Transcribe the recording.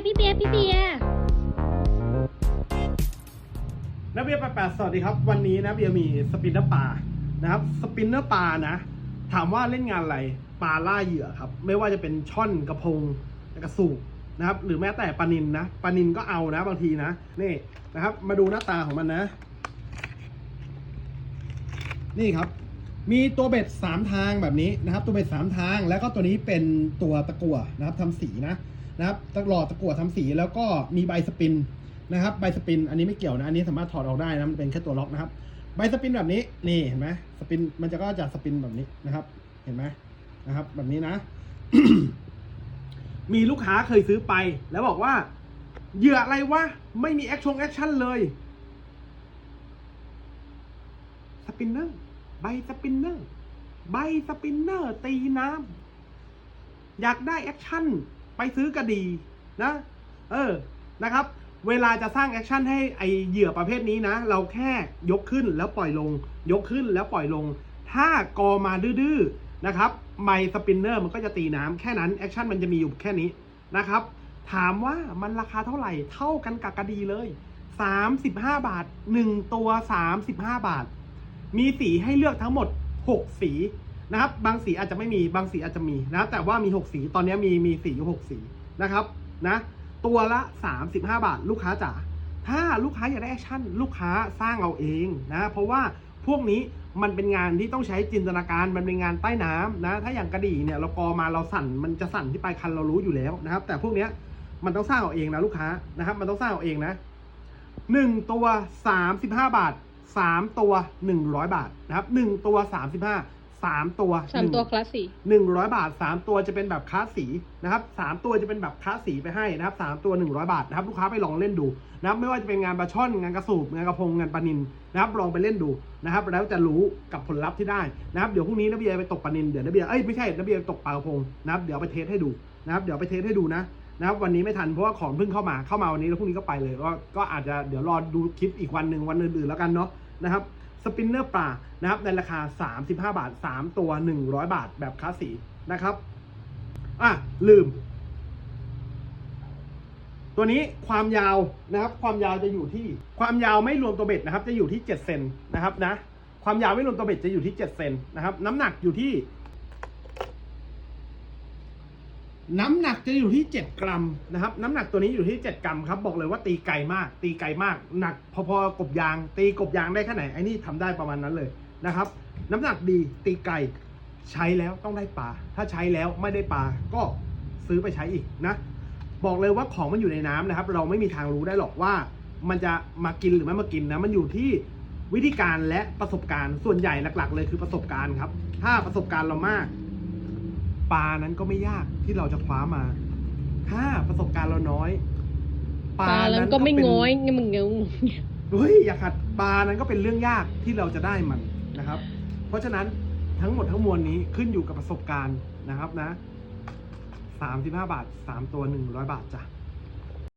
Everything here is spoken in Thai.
ร์พี่เบียร์พี่เบียร์นักเบียร์แปดสวัสดีครับ วันนี้นะเบียร์มีสปินเนอร์ปลานะครับสปินเนอร์ปลานะ ถามว่าเล่นงานอะไรปลาล่าเหยื่อครับ ไม่ว่าจะเป็นช่อนกระพงกระสูบนะครับ หรือแม้แต่ปลานินนะปลานินก็เอานะบางทีนะนี่นะครับ มาดูหน้าตาของมันนะ นี่ครับ มีตัวเบ็ดสามทางแบบนี้นะครับ ตัวเบ็ดสามทางแล้วก็ตัวนี้เป็นตัวตะกั่วนะครับทำสีนะ นะครับตะหลอดตะกั่วทำสีแล้วก็มีใบสปินนะครับใบสปินอันนี้ไม่เกี่ยวนะอันนี้สามารถถอดออกได้นะมันเป็นแค่ตัวล็อกนะครับ ใบสปินแบบนี้นี่เห็นไหมสปินมันจะก็จะสปินแบบนี้นะครับ เห็นไหมนะครับ แบบนี้นะ มีลูกค้าเคยซื้อไป แล้วบอกว่าเหยื่ออะไรวะไม่มีแอคชั่นแอคชั่นเลยสปินเนอร์ใบสปินเนอร์ใบสปินเนอร์ตีน้ำอยากได้แอคชั่น ไปซื้อกระดีนะ เออนะครับ เวลาจะสร้างแอคชั่นให้ไอเหยื่อประเภทนี้นะ เราแค่ยกขึ้นแล้วปล่อยลง ยกขึ้นแล้วปล่อยลง ถ้ากอมาดื้อๆนะครับไมสปินเนอร์มันก็จะตีน้ำแค่นั้นแอคชั่นมันจะมีอยู่แค่นี้นะครับ ถามว่ามันราคาเท่าไหร่เท่ากันกับกระดีเลย 35 บาท 1 ตัว 35 บาท มีสีให้เลือกทั้งหมด 6 สี นะครับ บางสีอาจจะไม่มีบางสีอาจจะมีนะแต่ว่ามี 6 สีตอนนี้มีมีสีอยู่6สีนะครับนะตัวละ 35 บาท ลูกค้าจ๋าถ้าลูกค้าอยากได้แอคชั่นลูกค้าสร้างเอาเองนะเพราะว่าพวกนี้มันเป็นงานที่ต้องใช้จินตนาการมันเป็นงานใต้น้ำนะ ถ้าอย่างกระดี่เนี่ยเรากอมาเราสั่นมันจะสั่นที่ปลายคันเรารู้อยู่แล้วนะครับ แต่พวกเนี้ยมันต้องสร้างเอาเองนะลูกค้านะครับ มันต้องสร้างเอาเองนะหนึ่งตัวสามสิบห้าบาทสามตัวหนึ่งร้อยบาทนะครับหนึ่งตัวสามสิบห้า สามตัวสามตัวคลาสสี่หนึ่งร้อยบาทสามตัวจะเป็นแบบคลาสสีนะครับสามตัวจะเป็นแบบคลาสสีไปให้นะครับสามตัวหนึ่งร้อยบาทนะครับลูกค้าไปลองเล่นดูนะครับไม่ว่าจะเป็นงานปลาช่อนงานกระสูบงานกระพงงานปลานินนะครับลองไปเล่นดูนะครับแล้วจะรู้กับผลลัพธ์ที่ได้นะครับเดี๋ยวพรุ่งนี้นเบียร์ไปตกปลานินเดี๋ยวนเบียร์เอ้ยไม่ใช่นเบียร์ไปตกปลากระพงนะครับเดี๋ยวเอาไปเทสให้ดูนะครับเดี๋ยวไปเทสให้ดูนะนะครับวันนี้ไม่ทันเพราะว่าของเพิ่งเข้ามาเข้ามาวันนี้แล้วพรุ่งนี้ก็ไปเลยก็ก็อาจจะเดี๋ยวรอดูคลิปอีกวันหนึ่งวันอื่นๆแล้วกันเนาะนะครับ สปินเนอร์ปลานะครับในราคา 35 บาท 3 ตัว 100 บาทแบบคลาสสีนะครับ อะ ลืม ตัวนี้ความยาวนะครับ ความยาวจะอยู่ที่ความยาวไม่รวมตัวเบ็ดนะครับ จะอยู่ที่ 7 เซนนะครับนะ ความยาวไม่รวมตัวเบ็ดจะอยู่ที่ 7 เซนนะครับ น้ำหนักอยู่ที่ น้ำหนักจะอยู่ที่ 7 กรัมนะครับ น้ำหนักตัวนี้อยู่ที่ 7 กรัมครับ บอกเลยว่าตีไกลมาก ตีไกลมาก หนักพอๆกบยาง ตีกบยางได้แค่ไหนไอ้นี่ทำได้ประมาณนั้นเลยนะครับ น้ำหนักดีตีไกลใช้แล้วต้องได้ปลาถ้าใช้แล้วไม่ได้ปลาก็ซื้อไปใช้อีกนะ บอกเลยว่าของมันอยู่ในน้ำนะครับ เราไม่มีทางรู้ได้หรอกว่า มันจะมากินหรือไม่มากินนะมันอยู่ที่วิธีการและประสบการณ์ส่วนใหญ่หลัก ๆ เลยคือประสบการณ์ครับ ถ้าประสบการณ์เรามาก ปลานั้นก็ไม่ยากที่เราจะคว้ามา ถ้าประสบการณ์เราน้อยปลาแล้วก็ไม่ง้อยไงมึงเงาเฮ้ยอย่าขัดปลานั้นก็เป็นเรื่องยากที่เราจะได้มันนะครับ เพราะฉะนั้นทั้งหมดทั้งมวลนี้ขึ้นอยู่กับประสบการณ์นะครับนะสามสิบห้าบาทสามตัวหนึ่งร้อยบาทจ้ะ